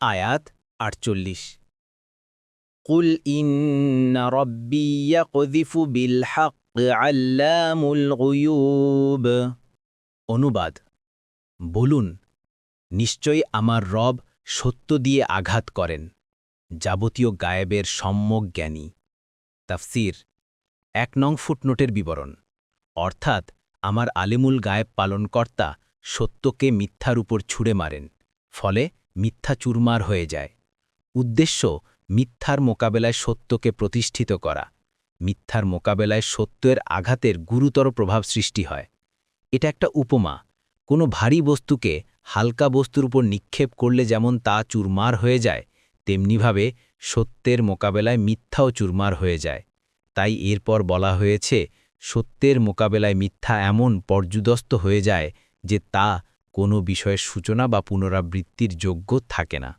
আয়াত আটচল্লিশ قل إن ربي يقذف بالحق علام الغيوب অনুবাদ বলুন নিশ্চয়ই আমার রব সত্য দিয়ে আঘাত করেন যাবতীয় গায়েবের সম্যক জ্ঞানী তাফসির এক নং ফুটনোটের বিবরণ অর্থাৎ আমার আলিমুল গায়েব পালনকর্তা সত্যকে মিথ্যার উপর ছুঁড়ে মারেন ফলে মিথ্যা চুরমার হয়ে যায়। উদ্দেশ্য, মিথ্যার মোকাবেলায় সত্যকে প্রতিষ্ঠিত করা। মিথ্যার মোকাবেলায় সত্যের আঘাতের গুরুতর প্রভাব সৃষ্টি হয়। এটা একটা উপমা। কোনো ভারী বস্তুকে হালকা বস্তুর উপর নিক্ষেপ করলে যেমন তা চুরমার হয়ে যায়, তেমনিভাবে সত্যের মোকাবেলায় মিথ্যাও চুরমার হয়ে যায়। তাই এরপর বলা হয়েছে, সত্যের মোকাবেলায় মিথ্যা এমন পর্যুদস্ত হয়ে যায় যে তা কোনো বিষয়ের সূচনা বা পুনরাবৃত্তির যোগ্য থাকে না।